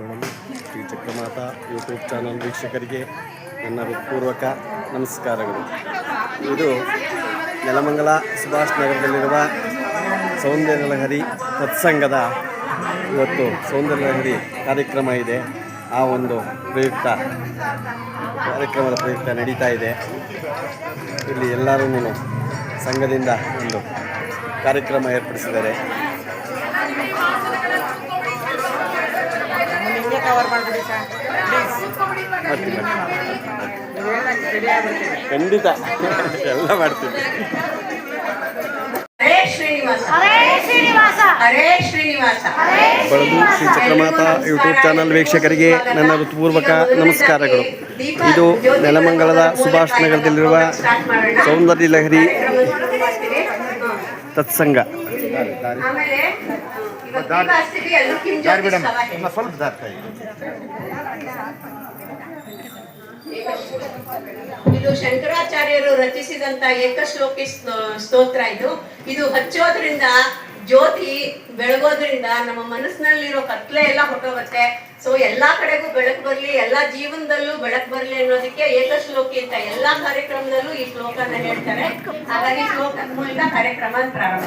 ಕೊಡಲು Shri Chakramata YouTube channel ವೀಕ್ಷಕರಿಗೆ ನನ್ನ ಹೃತ್ಪೂರ್ವಕ ನಮಸ್ಕಾರಗಳು. ಇದು ನೆಲಮಂಗಲ ಸುಭಾಷ್ ನಗರದಲ್ಲಿರುವ ಸೌಂದರ್ಯ ಲಹರಿ ಸತ್ಸಂಗದ ಇವತ್ತು ಸೌಂದರ್ಯ ಲಹರಿ ಕಾರ್ಯಕ್ರಮ ಇದೆ. ಆ ಒಂದು ಪ್ರಯುಕ್ತ ಕಾರ್ಯಕ್ರಮದ ಪ್ರಯುಕ್ತ ನಡೀತಾ ಇದೆ. ಇಲ್ಲಿ ಎಲ್ಲರೂ ಸಂಘದಿಂದ ಒಂದು ಕಾರ್ಯಕ್ರಮ ಏರ್ಪಡಿಸಿದ್ದಾರೆ. ಕವರ್ ಮಾಡ್ಬಿಡಿ ಸರ್. ಪ್ಲೀಸ್ ಖಂಡಿತ. ಎಲ್ಲ ಮಾಡ್ತೀನಿ ಹರೇ ಶ್ರೀನಿವಾಸ. ಹರೇ ಶ್ರೀನಿವಾಸ. ಹರೇ ಶ್ರೀನಿವಾಸ. ಬಳದು ಶ್ರೀ ಚಕ್ರಮಾತ ಯೂಟ್ಯೂಬ್ ಚಾನಲ್ ವೀಕ್ಷಕರಿಗೆ ನನ್ನ ಋತುಪೂರ್ವಕ ನಮಸ್ಕಾರಗಳು. ಇದು ನೆಲಮಂಗಲದ ಸುಭಾಷ್ ನಗರದಲ್ಲಿರುವ ಸೌಂದರ್ಯ ಲಹರಿ ತತ್ಸಂಗ. ಆಮೇಲೆ ಇದು ಶಂಕರಾಚಾರ್ಯರು ರಚಿಸಿದಂತ ಏಕಶ್ಲೋಕಿ ಸ್ತೋ- ಸ್ತೋತ್ರ ಇದು. ಇದು ಹಚ್ಚೋದ್ರಿಂದ ಜ್ಯೋತಿ ಬೆಳಗೋದ್ರಿಂದ ನಮ್ಮ ಮನಸ್ಸಿನಲ್ಲಿರೋ ಕತ್ಲೆ ಎಲ್ಲ ಹೊಟ್ಟೋಗುತ್ತೆ ಸೊ ಎಲ್ಲಾ ಕಡೆಗೂ ಬೆಳಕು ಬರ್ಲಿ, ಎಲ್ಲಾ ಜೀವನದಲ್ಲೂ ಬೆಳಕು ಬರ್ಲಿ ಅನ್ನೋದಕ್ಕೆ ಏಕಶ್ಲೋಕಿ ಅಂತ ಎಲ್ಲಾ ಕಾರ್ಯಕ್ರಮದಲ್ಲೂ ಈ ಶ್ಲೋಕನ ಹೇಳ್ತಾರೆ. ಹಾಗಾಗಿ ಶ್ಲೋಕದ ಮೂಲಕ ಕಾರ್ಯಕ್ರಮ ಪ್ರಾರಂಭ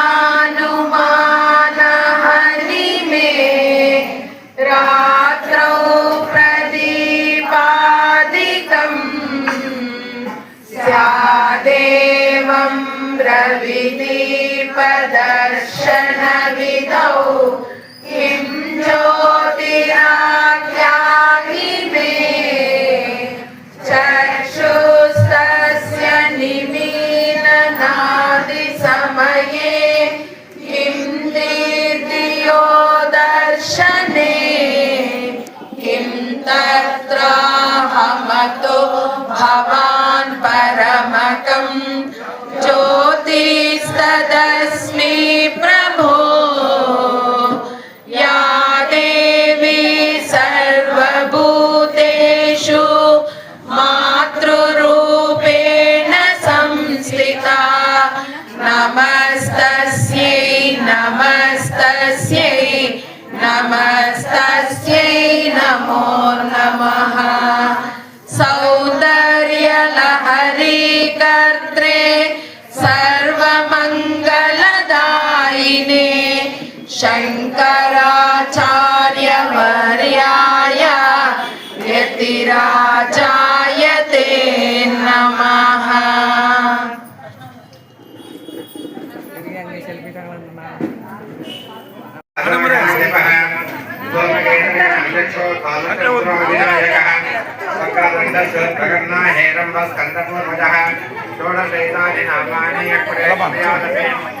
सम्भ्रविदीपदर्शनविदौ राजायते नमः प्रगन्ना हेरम्ब स्कन्दपूर्वजः षोडशैतानि नामानि यक्पटे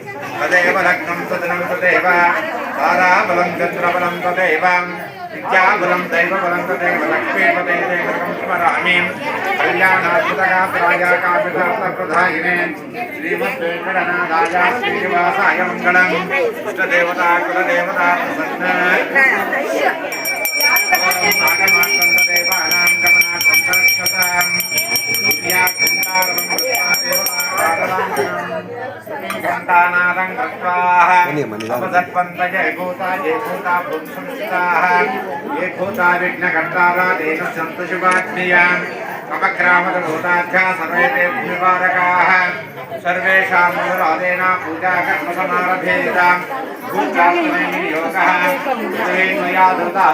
తదేవ లగ్నం తదనం తదేవ తారాబలం చంద్రబలం తదేవ విద్యాబలం దైవబలం తదేవ లక్ష్మీపదేవం స్మరామి కళ్యాణాత్మకాయ కాపితార్థప్రధాయినే శ్రీమద్వేంకటనాథాయ శ్రీనివాసాయ మంగళం ఇష్టదేవతా కులదేవతా ప్రసన్న घण्टानादं कृत्वाः अपसत्पन्तये भूता ये भूता भूंसंस्थिताः ये भूता विघ्नकर्तारा तेन सन्तु शुभात्मीयान् अपक्रामतभूताध्या सर्वे ते निवारकाः सर्वेषां राधेन पूजा कर्मसमारभेताम् भूतात्मयोगः मया धृता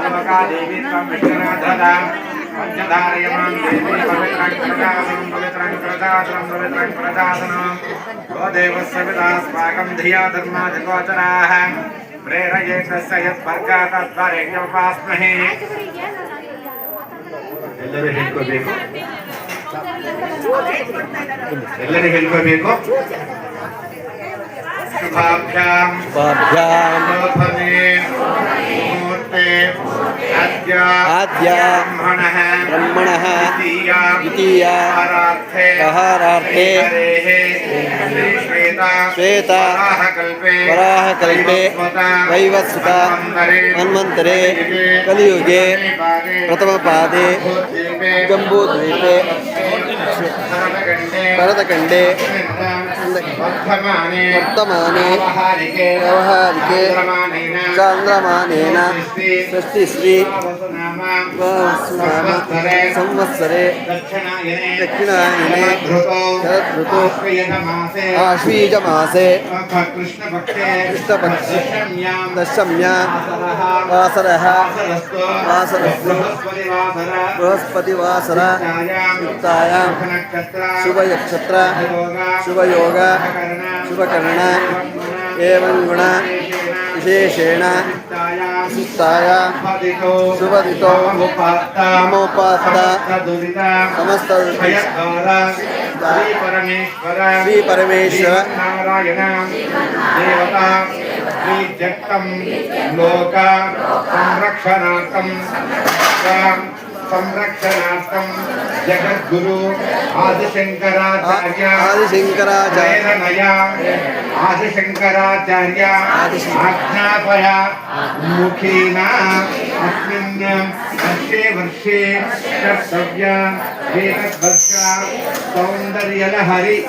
देवी त्वं विष्णुना धृताम् पञ्चधारयमां देवी पवित्रं प्रजासनं पवित्रं प्रजासनं पवित्रं प्रजासनं गो देवस्य पितास्माकं धिया धर्माधिगोचराः प्रेरये तस्य यद्वर्गा तद्वरेण्योपास्महे ಎಲ್ಲರೂ ಹೇಳ್ಕೋಬೇಕು ಎಲ್ಲರೂ ಹೇಳ್ಕೋಬೇಕು ಶುಭಾಭ್ಯಾಂ शुभाभ्यां मूर्ते अद्य अद्य ब्रह्मणः श्वेता श्वेता वराहकल्पे वराहकल्पे कलियुगे प्रथमपादे गम्बूद्वीपे भरतखण्डे वर्तमाने व्यवहारिके चन्द्रमानेन स्वस्ति श्री संवत्सरे दक्षिणायने शरदृतो आश्वीजमासे कृष्णपक्षे वासरः वासरस्तु बृहस्पतिवासर युक्तायां शुभयक्षत्र शुभयोग शुभकर्ण एवं गुणा विशेषेण सुस्ताया शुभदितो नमोपात्त समस्त परमेश्वर श्री परमेश्वर नारायण देवता श्री जगतं लोक संरक्षणार्थं संरक्षणार्थं जगद्गुरु आदिशङ्कराचार्य प्रेरणया आदिशङ्कराचार्य आज्ञापया मुखेन। अस्मिन् वर्षे वर्षे कर्तव्य एतद्वर्ष सौन्दर्यलहरि।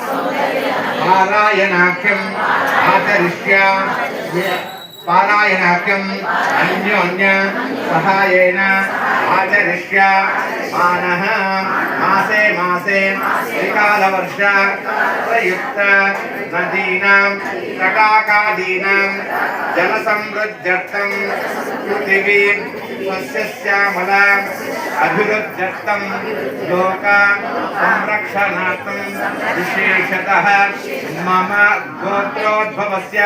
आचरिष्य। पारायणाख्यम् अन्योन्य सहायेन आचरिष्य मानः। मासे मासे त्रिकालवर्ष प्रयुक्त नदीनां तटाकादीनां जलसमृद्ध्यर्थं पृथिवीं सस्यश्यामलाम् अभिवृद्ध्यर्थं लोका संरक्षणार्थं विशेषतः मम गोत्रोद्भवस्य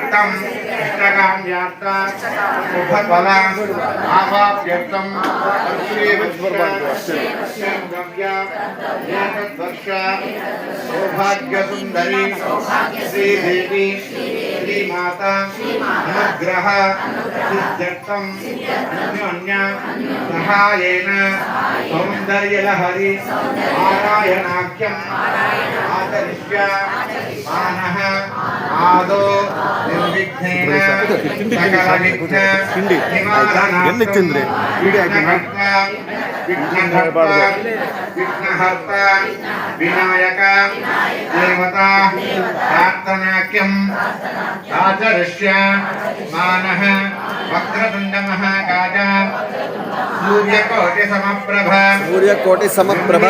सिद्ध्यर्थम् इष्टकाम्यार्थ शुभफल आवाप्यर्थं एतद्वर्ष सौभाग्यसुन्दरी श्रीदेवी श्रीमाता अनुग्रह सिद्ध्यर्थम् अन्योन्य सहायेन सौन्दर्यलहरि नारायणाख्यम् आचरिष्य मानः ఆదో నిర్విఘ్నేన సకల విఘ్న నివారణార్థం విఘ్నకర్త విఘ్నకర్త విఘ్నహర్త వినాయక దేవత ప్రార్థనాఖ్యం ఆచరిష్య మానః వక్రతుండ మహాకాజ सूर्यकोटि समप्रभ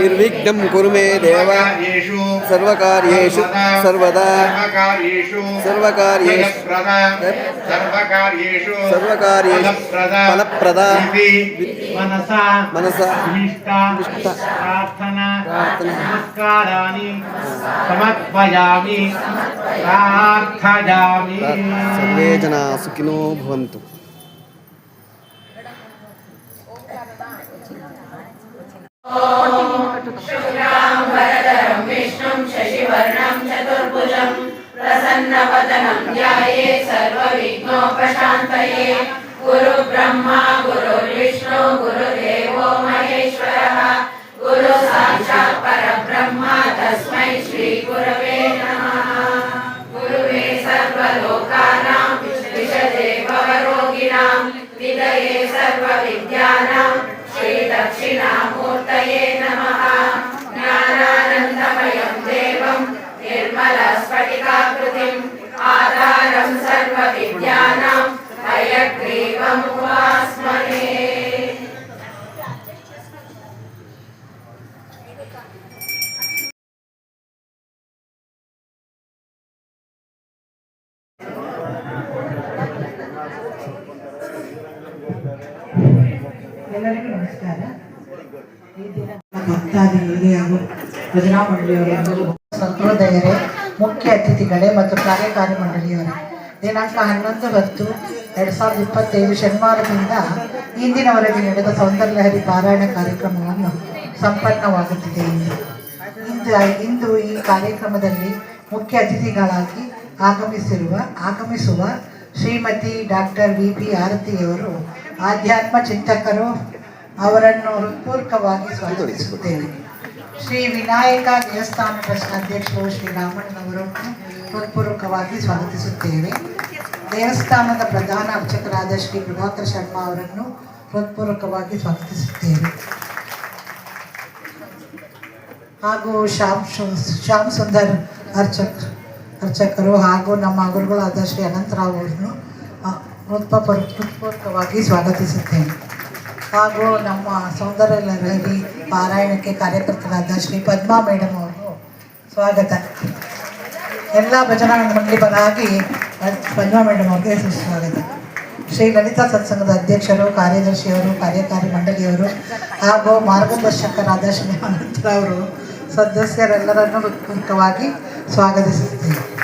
निर्विघ्नं कुरु मे देव। सर्वकार्येषु। सर्वदा। सर्वकार्येषु। सर्वकार्येषु। सर्वकार्येषु। फलप्रदा। मनसा। मनसा। प्रार्थना। समर्पयामि। प्रार्थयामि। सर्वे जनाः सुखिनो भवन्तु। प्रसन्नवदनं ध्याये सर्वविघ्नोपशान्तये गुरु ब्रह्मा गुरुर्विष्णु गुरुदेवो महेश्वरः गुरु साक्षात् परब्रह्मा तस्मै श्रीगुरवे नमः गुरुवे सर्वलोकानां विषदेवरोगिणां विदये सर्वविद्यानां श्रीदक्षिणामूर्तये नमः ज्ञानानन्दमयं देवं निर्मलस्फटिकाकृतिम् आधारं सर्वविद्यानां हयग्रीवमुपास्महे ಎಲ್ಲರಿಗೂ ನಮಸ್ಕಾರ. ಈ ದಿನ ಭಕ್ತಾದಿ ಹಾಗೂ ಭಜನಾ ಸಂಪ್ರದಾಯರೇ, ಮುಖ್ಯ ಅತಿಥಿಗಳೇ ಮತ್ತು ಕಾರ್ಯಕಾರಿ ಮಂಡಳಿಯವರೇ, ದಿನಾಂಕ ಹನ್ನೊಂದು ಹತ್ತು ಎರಡ್ ಸಾವಿರದ ಇಪ್ಪತ್ತೈದು ಶನಿವಾರದಿಂದ ಇಂದಿನವರೆಗೆ ನಡೆದ ಸೌಂದರ್ಯಹರಿ ಪಾರಾಯಣ ಕಾರ್ಯಕ್ರಮವನ್ನು ಸಂಪನ್ನವಾಗುತ್ತಿದೆ ಇಂದು. ಇಂದು ಇಂದು ಈ ಕಾರ್ಯಕ್ರಮದಲ್ಲಿ ಮುಖ್ಯ ಅತಿಥಿಗಳಾಗಿ ಆಗಮಿಸಿರುವ, ಆಗಮಿಸುವ ಶ್ರೀಮತಿ ಡಾಕ್ಟರ್ ವಿ ಪಿ ಆರತಿಯವರು ಆಧ್ಯಾತ್ಮ ಚಿಂತಕರು ಅವರನ್ನು ಹೃತ್ಪೂರ್ವಕವಾಗಿ ಸ್ವಾಗತಿಸುತ್ತೇವೆ ಶ್ರೀ ವಿನಾಯಕ ದೇವಸ್ಥಾನ ಟ್ರಸ್ಟ್ ಅಧ್ಯಕ್ಷರು ಶ್ರೀ ರಾಮಣ್ಣನವರನ್ನು ಹೃತ್ಪೂರ್ವಕವಾಗಿ ಸ್ವಾಗತಿಸುತ್ತೇವೆ. ದೇವಸ್ಥಾನದ ಪ್ರಧಾನ ಅರ್ಚಕರಾದ ಶ್ರೀ ಪ್ರಭಾಕರ್ ಶರ್ಮಾ ಅವರನ್ನು ಹೃತ್ಪೂರ್ವಕವಾಗಿ ಸ್ವಾಗತಿಸುತ್ತೇವೆ ಹಾಗೂ ಶ್ಯಾಮ್ ಶ್ಯಾಮ್ ಸುಂದರ್ ಅರ್ಚಕ್, ಅರ್ಚಕರು ಹಾಗೂ ನಮ್ಮ ಗುರುಗಳಾದ ಶ್ರೀ ಅನಂತರಾವ್ ಅವರನ್ನು ಆ, ಹೃತ್ಪೂರ್ವ ಹೃತ್ಪೂರ್ವಕವಾಗಿ ಸ್ವಾಗತಿಸುತ್ತೇನೆ. ಹಾಗೂ ನಮ್ಮ ಸೌಂದರ್ಯ ಲಹರಿ ಪಾರಾಯಣಕ್ಕೆ ಕಾರ್ಯಕರ್ತರಾದ ಶ್ರೀ ಪದ್ಮಾ ಮೇಡಮ್ ಅವರು ಸ್ವಾಗತ. ಎಲ್ಲ ಭಜನಾ ಮಂಡಳಿ ಪರವಾಗಿ ಪದ್ಮಾ ಮೇಡಮ್ ಅವರಿಗೆ ಸುಸ್ವಾಗತ. ಶ್ರೀ ಲಲಿತಾ ಸತ್ಸಂಗದ ಅಧ್ಯಕ್ಷರು ಕಾರ್ಯದರ್ಶಿಯವರು ಕಾರ್ಯಕಾರಿ ಮಂಡಳಿಯವರು ಹಾಗೂ ಮಾರ್ಗದರ್ಶಕರಾದ ಶ್ರೀ ಅವರು ಸದಸ್ಯರೆಲ್ಲರನ್ನು ಹೃತ್ಪೂರ್ವಕವಾಗಿ ಸ್ವಾಗತಿಸುತ್ತೇವೆ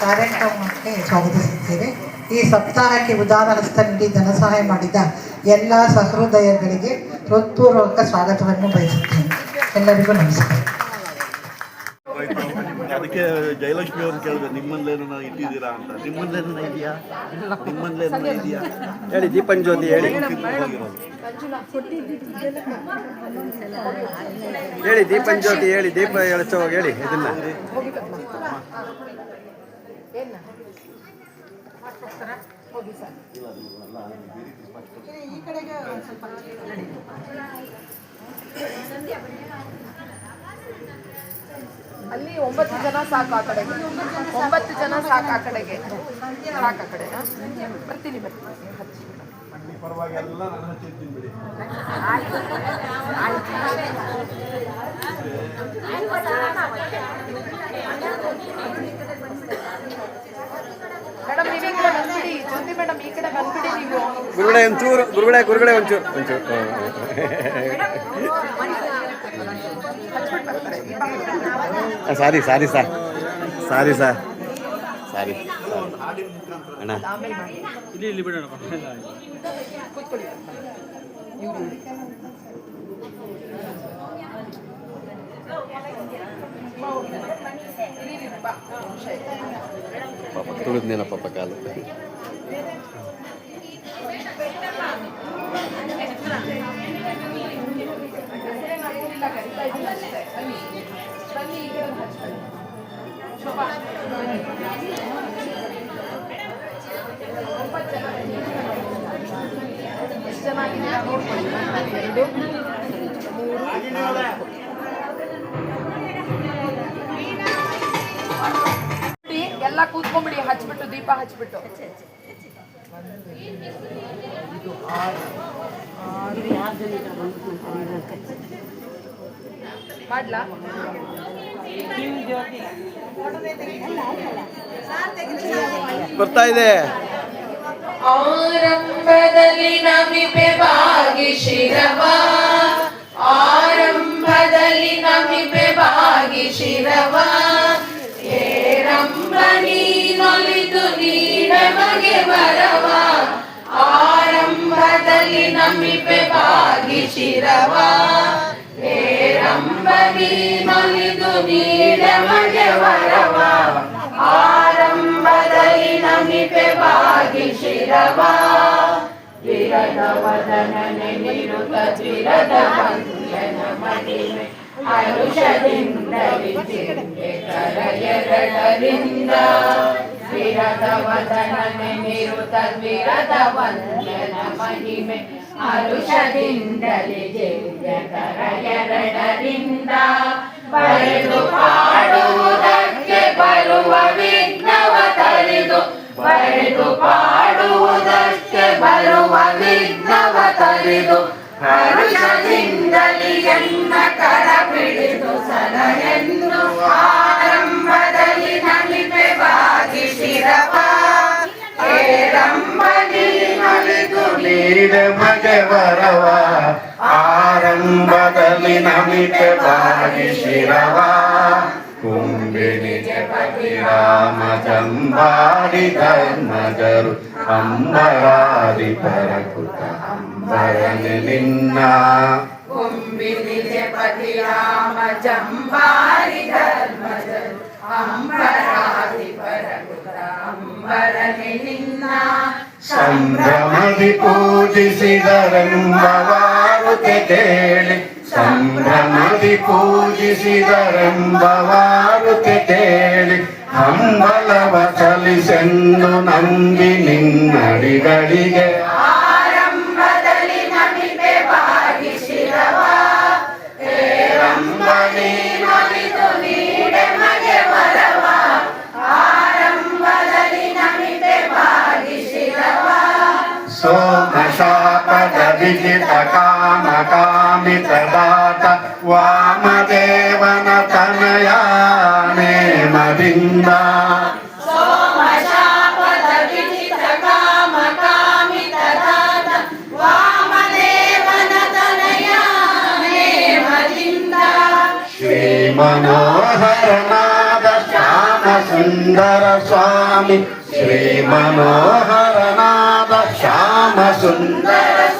ಕಾರ್ಯಕ್ರಮಕ್ಕೆ ಸ್ವಾಗತಿಸುತ್ತೇವೆ. ಈ ಸಪ್ತಾಹಕ್ಕೆ ಉದಾರ ಹಸ್ತ ನೀಡಿ ಧನ ಸಹಾಯ ಮಾಡಿದ ಎಲ್ಲ ಸಹೃದಯಗಳಿಗೆ ಹೃತ್ಪೂರ್ವಕ ಸ್ವಾಗತವನ್ನು ಬಯಸುತ್ತೇನೆ. ಎಲ್ಲರಿಗೂ ನಮಸ್ಕಾರ. ಅದಕ್ಕೆ ಜಯಲಕ್ಷ್ಮಿ ಅವ್ರನ್ನ ಕೇಳಿದೆ ನಿಮ್ಮಲ್ಲೇನ ಇಟ್ಟಿದ್ದೀರಾ ಅಂತ. ನಿಮ್ಮಲ್ಲೇನ ಇದೆಯಾ? ನಿಮ್ಮಲ್ಲೇನ ಇದೆಯಾ? ಹೇಳಿ ದೀಪನ್ ಜ್ಯೋತಿ ಹೇಳಿ. ಹೇಳಿ ದೀಪನ್ ಜ್ಯೋತಿ ಹೇಳಿ. ದೀಪ ಎಳಚೋವಾಗ ಹೇಳಿ ಇದನ್ನ. ಅಲ್ಲಿ ಒಂಬತ್ತು ಜನ ಸಾಕು ಆ ಕಡೆಗೆ. ಒಂಬತ್ತು ಜನ ಸಾಕು ಆ ಕಡೆಗೆ. ಸಾಕು ಆ ಕಡೆ ಬರ್ತೀನಿ ಬರ್ತೀನಿ. ಹಚ್ಚಿ. ಆಯ್ತು. ನನ್ನ ಚಿಂತಿನ ಬಿಡಿ ಮೇಡಮ್ ನೀವು ಈ ಕಡೆ ಬಂದ್ಬಿಡಿ ಜ್ಯೋತಿ ಮೇಡಮ್ ಈ ಕಡೆ ಬಂದ್ಬಿಡಿ ನೀವು ಗುರುಗಳೇ ಒಂಚೂರು ಗುರುಗಳೇ ಗುರುಗಳೇ ಒಂಚೂರು. ಒಂಚೂರು ಸಾರಿ ಸಾರಿ ಸರ್. Sorry sir. ಸಾರಿ ಅಣ್ಣ. ಪಾಪ ತುಳಿದ್ನೇನ ಪಾಪ ಕಾಲು. ಎಲ್ಲ ಕೂತ್ಕೊಂಡ್ಬಿಡಿ ಹಚ್ಬಿಟ್ಟು ದೀಪ ಹಚ್ಬಿಟ್ಟು. ಮಾಡ್ಲಾ? ಬರ್ತಾ ಇದೆ. ಆರಂಭದಲ್ಲಿ ನಮಿಪೆ ಬಾಗಿ ನೀಡಮಗೆ ಆರಂಭದಲ್ಲಿ ನಮಿಪೆ ಬಾಗಿಸಿರವ ಶಿರವ. ಮಲಿದು ನೀಡಮಗೆ ವರವ. ಆರಂಭದಲ್ಲಿ ನಮಿಪೆ ಬಾಗಿಸಿರವ ವಿರದ ವದನನೆ ನಿರುತ ವಿರದ ವಂದನ ಮಹಿಮೆ ಹರುಷದಿಂದ ವಿಚಿಂತೆ ಕರಯರಡರಿಂದ ವಿರದ ವದನ ಮಹಿಮೆ. ಅರುಷದಿಂದಲೇ ಜಯಕರಯರಡರಿಂದ ಬರೆದು ಪಾಡುವುದಕ್ಕೆ ಬರುವ ವಿಘ್ನವ ತರಿದು ಬರೆದು ಪಾಡುವುದಕ್ಕೆ ಬರುವ ವಿಘ್ನವ ತರಿದು ಹರುಷದಿಂದಲಿ ಎನ್ನ ಕರ ಬಿಡಿದು ಸಲಹೆನ್ನು ಆರಂಭದಲ್ಲಿ ನೀಡ ಮಗೆ ಬರವ ಆರಂಭದಲ್ಲಿ ನಮಿತೆ ಬಾಗಿ ಶಿರವ ಕುಂಬಿನಿ ಜಪತಿ ರಾಮ ಚಂಬಾಡಿ ಧರ್ಮಜರು ಅಂಬರಾದಿ ಪರಕುತ ಅಂಬರನೆ ನಿನ್ನ ಕುಂಬಿನಿ ಜಪತಿ ರಾಮ ಜಂಬಾರಿ ಧರ್ಮಜರು ಅಂಬರಾದಿ ಪರಗುತ ಅಂಬರನೆ ನಿನ್ನ ಸಂಭ್ರಮದಿ ಪೂಜಿಸಿದರೆಂಬವಾರುತೆ ಕೇಳಿ. ಸಂಭ್ರಮದಿ ಪೂಜಿಸಿದರೆಂಬವಾರುತೆ ಕೇಳಿ. ಹಂಬಲವ ಚಲಿಸೆಂದು ನಂಬಿ ನಿನ್ನಡಿಗಳಿಗೆ सोमशापदविजितकामकामितदात वामदेवन तनया मे मविन्दा श्रीमनोहरनाद श्यामसुन्दर स्वामी श्रीमनोहर My son.